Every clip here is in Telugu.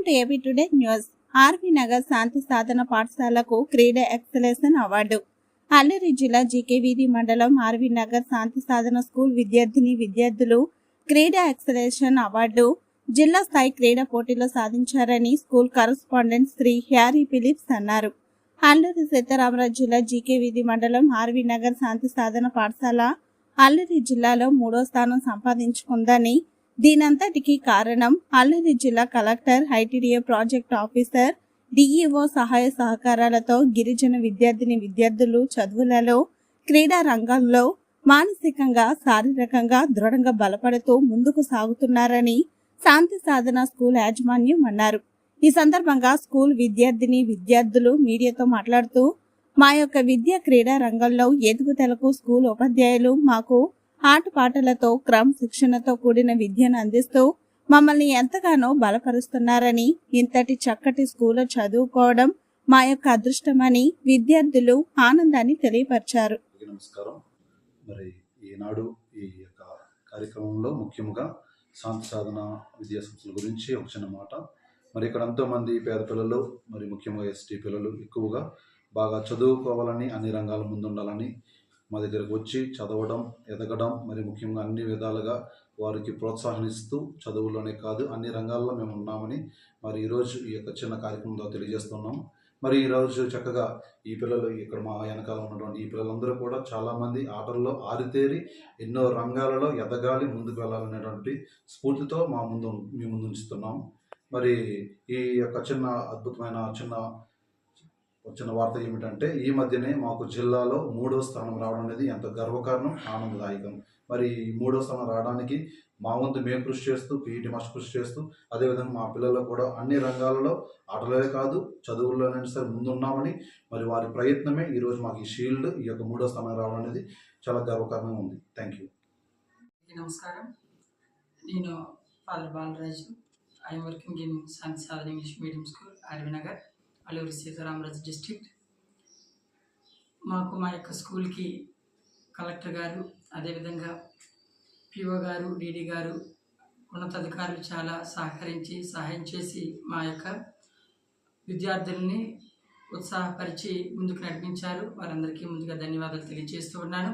Welcome to AB today news. RV Nagar Shanti Sadhana పాఠశాలకు క్రీడా ఎక్సలెన్షన్ అవార్డు. అల్లూరి జిల్లా జీకే వీధి మండలం ఆర్వి నగర్ శాంతి సాధన స్కూల్ విద్యార్థిని విద్యార్థులు క్రీడా ఎక్సలెన్షన్ అవార్డు జిల్లా స్థాయి క్రీడా పోటీలో సాధించారని school correspondent Shri Harry Phillips అన్నారు. అల్లూరి సీతారామరాజు జిల్లా జీకే వీధి మండలం ఆర్వి నగర్ శాంతి సాధన పాఠశాల అల్లూరి జిల్లాలో మూడో స్థానం సంపాదించుకుందని దీనంతటికీ కారణం అల్లూరి జిల్లా collector ITDA project officer DEO సహాయ సహకారాలతో గిరిజన విద్యార్థిని విద్యార్థులు చదువులలో క్రీడా రంగంలో మానసికంగా శారీరకంగా దృఢంగా బలపడుతూ ముందుకు సాగుతున్నారని శాంతి సాధన స్కూల్ యాజమాన్యం అన్నారు. ఈ సందర్భంగా స్కూల్ విద్యార్థిని విద్యార్థులు మీడియాతో మాట్లాడుతూ మా యొక్క విద్య క్రీడా రంగంలో ఎదుగుదలకు స్కూల్ ఉపాధ్యాయులు మాకు ఆట పాటలతో క్రమశిక్షణతో కూడిన విద్యను అందిస్తూ మమ్మల్ని ఎంతగానో బలపరుస్తున్నారని ఇంతటి చక్కటి స్కూల్లో చదువుకోవడం మా యొక్క అదృష్టమని విద్యార్థులు ఆనందాన్ని తెలియపరిచారు. నమస్కారం. మరి ఈనాడు ఈ యొక్క కార్యక్రమంలో ముఖ్యంగా శాంతి సాధన విద్యా సంస్థల గురించి ఒక చిన్న మాట. మరి ఇక్కడ ఎంతోమంది పేద పిల్లలు మరి ముఖ్యంగా ఎస్టీ పిల్లలు ఎక్కువగా బాగా చదువుకోవాలని అన్ని రంగాల ముందుండాలని మా దగ్గరకు వచ్చి చదవడం ఎదగడం మరి ముఖ్యంగా అన్ని విధాలుగా వారికి ప్రోత్సాహనిస్తూ చదువులోనే కాదు అన్ని రంగాల్లో మేము ఉన్నామని మరి ఈరోజు ఈ యొక్క చిన్న కార్యక్రమంలో తెలియజేస్తున్నాం. మరి ఈరోజు చక్కగా ఈ పిల్లలు ఇక్కడ మా వెనకాల ఉన్నటువంటి ఈ పిల్లలందరూ కూడా చాలామంది ఆటల్లో ఆరితేరి ఎన్నో రంగాలలో ఎదగాలి ముందుకు వెళ్ళాలనేటువంటి స్ఫూర్తితో మా ముందు మీ ముందు ఉంచుతున్నాం. మరి ఈ యొక్క చిన్న అద్భుతమైన చిన్న వచ్చిన వార్త ఏమిటంటే ఈ మధ్యనే మాకు జిల్లాలో మూడో స్థానం రావడం అనేది ఎంత గర్వకారణం ఆనందదాయకం. మరి ఈ మూడో స్థానం రావడానికి మా వంతు మేము కృషి చేస్తూ పీఈటీ మాస్టర్ కృషి చేస్తూ అదేవిధంగా మా పిల్లలు కూడా అన్ని రంగాలలో ఆటలే కాదు చదువుల్లోనైనా సరే ముందున్నామని మరి వారి ప్రయత్నమే ఈరోజు మాకు ఈ షీల్డ్ ఈ యొక్క మూడో స్థానం రావడం అనేది చాలా గర్వకారణంగా ఉంది. థ్యాంక్ యూ నమస్కారం. నేను father Balaraju. I'm working in Sadhana English medium school RV Nagar Alluri Sitaramaraju district. మాకు మా యొక్క స్కూల్కి కలెక్టర్ గారు అదేవిధంగా పిఓ గారు డీడీ గారు ఉన్నతాధికారులు చాలా సహకరించి సహాయం చేసి మా యొక్క విద్యార్థుల్ని ఉత్సాహపరిచి ముందుకు నడిపించారు. వారందరికీ ముందుగా ధన్యవాదాలు తెలియజేస్తూ ఉన్నాను.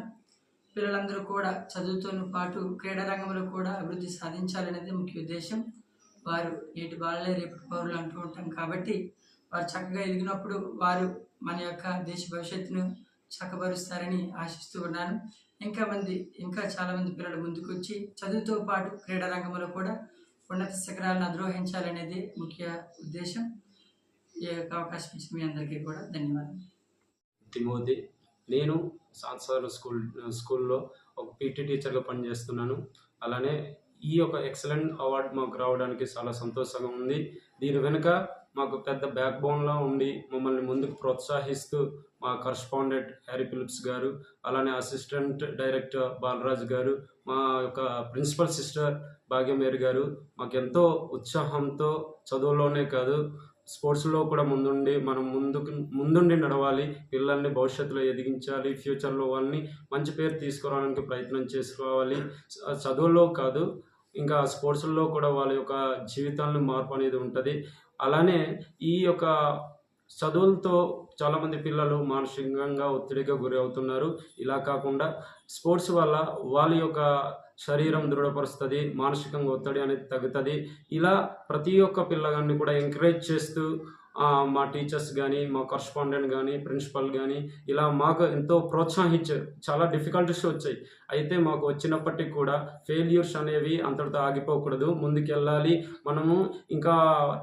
పిల్లలందరూ కూడా చదువుతో పాటు క్రీడా రంగంలో కూడా అభివృద్ధి సాధించాలనేది ముఖ్య ఉద్దేశం. వారు నేటి బాలలే రేపు పౌరులు అంటూ ఉంటాం కాబట్టి వారు చక్కగా ఎదిగినప్పుడు వారు మన యొక్క దేశ భవిష్యత్తును చక్కబరుస్తారని ఆశిస్తూ ఉన్నాను. ఇంకా మంది ఇంకా చాలా మంది పిల్లలు ముందుకు వచ్చి చదువుతో పాటు క్రీడా రంగంలో కూడా ఉన్నత శిఖరాలను అధిరోహించాలనేది ముఖ్య ఉద్దేశం. ఈ యొక్క అవకాశం ఇచ్చిన మీ అందరికీ కూడా ధన్యవాదాలు. తిమోతి నేను సాంస్వర స్కూల్ స్కూల్లో ఒక పీటీ టీచర్గా పనిచేస్తున్నాను. అలానే ఈ యొక్క ఎక్సలెంట్ అవార్డు మాకు రావడానికి చాలా సంతోషంగా ఉంది. దీని వెనుక మాకు పెద్ద బ్యాక్ బోన్లో ఉండి మమ్మల్ని ముందుకు ప్రోత్సహిస్తూ మా కరస్పాండెంట్ హ్యారీ ఫిలిప్స్ గారు అలానే అసిస్టెంట్ డైరెక్టర్ బాలరాజ్ గారు మా యొక్క ప్రిన్సిపల్ సిస్టర్ భాగ్యమేరి గారు మాకెంతో ఉత్సాహంతో చదువులోనే కాదు స్పోర్ట్స్లో కూడా ముందుండి మనం ముందుకు ముందుండి నడవాలి పిల్లల్ని భవిష్యత్తులో ఎదిగించాలి ఫ్యూచర్లో వాళ్ళని మంచి పేరు తీసుకురావడానికి ప్రయత్నం చేసుకోవాలి. చదువులో చదువుల్లో కాదు ఇంకా స్పోర్ట్స్లో కూడా వాళ్ళ యొక్క జీవితాలను మార్పు అనేది ఉంటుంది. అలానే ఈ యొక్క చదువులతో చాలామంది పిల్లలు మానసికంగా ఒత్తిడిగా గురి అవుతున్నారు ఇలా కాకుండా స్పోర్ట్స్ వల్ల వాళ్ళ యొక్క శరీరం దృఢపరుస్తుంది మానసికంగా ఒత్తిడి అనేది తగ్గుతుంది. ఇలా ప్రతి ఒక్క పిల్లగాన్ని కూడా ఎంకరేజ్ చేస్తూ మా టీచర్స్ కానీ మా కరస్పాండెంట్ కానీ ప్రిన్సిపల్ కానీ ఇలా మాకు ఎంతో ప్రోత్సహించారు. చాలా డిఫికల్టీస్ వచ్చాయి. అయితే మాకు వచ్చినప్పటికీ కూడా ఫెయిల్యూర్స్ అనేవి అంతటితో ఆగిపోకూడదు. ముందుకెళ్ళాలి. మనము ఇంకా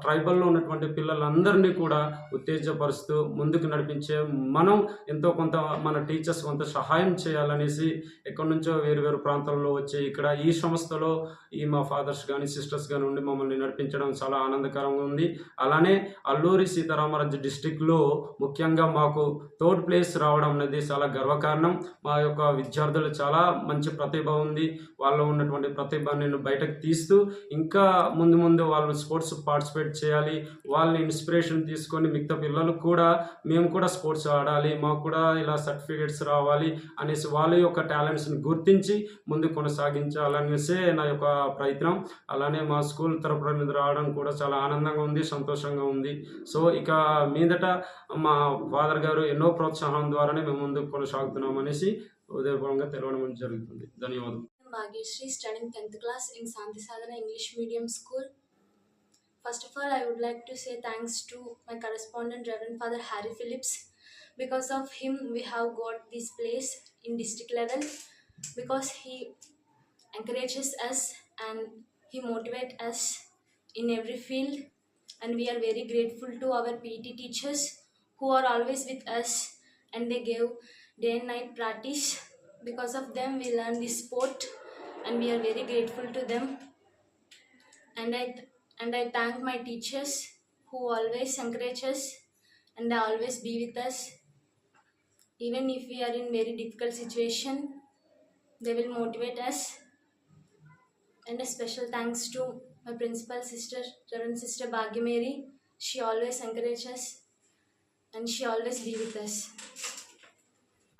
ట్రైబల్లో ఉన్నటువంటి పిల్లలందరినీ కూడా ఉత్తేజపరుస్తూ ముందుకు నడిపించే మనం ఎంతో కొంత మన టీచర్స్ కొంత సహాయం చేయాలనేసి ఎక్కడి నుంచో వేరు వేరు ప్రాంతాల్లో వచ్చి ఇక్కడ ఈ సంస్థలో ఈ మా ఫాదర్స్ కానీ సిస్టర్స్ కానీ ఉండి మమ్మల్ని నడిపించడం చాలా ఆనందకరంగా ఉంది. అలానే అల్లూరి సీతారామరాజు డిస్టిక్లో ముఖ్యంగా మాకు థర్డ్ ప్లేస్ రావడం అనేది చాలా గర్వకారణం. మా యొక్క విద్యార్థులు చాలా మంచి ప్రతిభ ఉంది. వాళ్ళలో ఉన్నటువంటి ప్రతిభ నేను బయటకు తీస్తూ ఇంకా ముందు ముందు వాళ్ళు స్పోర్ట్స్ పార్టిసిపేట్ చేయాలి. వాళ్ళని ఇన్స్పిరేషన్ తీసుకొని మిగతా పిల్లలు కూడా మేము కూడా స్పోర్ట్స్ ఆడాలి. మాకు కూడా ఇలా సర్టిఫికేట్స్ రావాలి అనేసి వాళ్ళ యొక్క టాలెంట్స్ని గుర్తించి ముందు కొనసాగించాలనేసే నా యొక్క ప్రయత్నం. అలానే మా స్కూల్ తరపున మీద రావడం కూడా చాలా ఆనందంగా ఉంది సంతోషంగా ఉంది. సో ఇక మీదట మా ఫాదర్ గారు ఎన్నో ప్రోత్సాహం ద్వారానే మేము ముందు కొనసాగుతున్నాం అనేసి ఉదయపూర్వంగా తెలవడం జరుగుతుంది. ధన్యవాదం Bhagyashri studying tenth class in Shanti Sadhana English medium school. First of all I would like to say thanks to my correspondent reverend father Harry Phillips because of him we have got this place in district level because he encourages us and he motivate us in every field And we are very grateful to our PT teachers who are always with us and they gave day and night practice. Because of them, we learn this sport and we are very grateful to them. And i and i thank my teachers who always encourage us and they always be with us. Even if we are in very difficult situation they will motivate us. And a special thanks to my principal sister reverend sister bhagyamary she always encourages us and she always be with us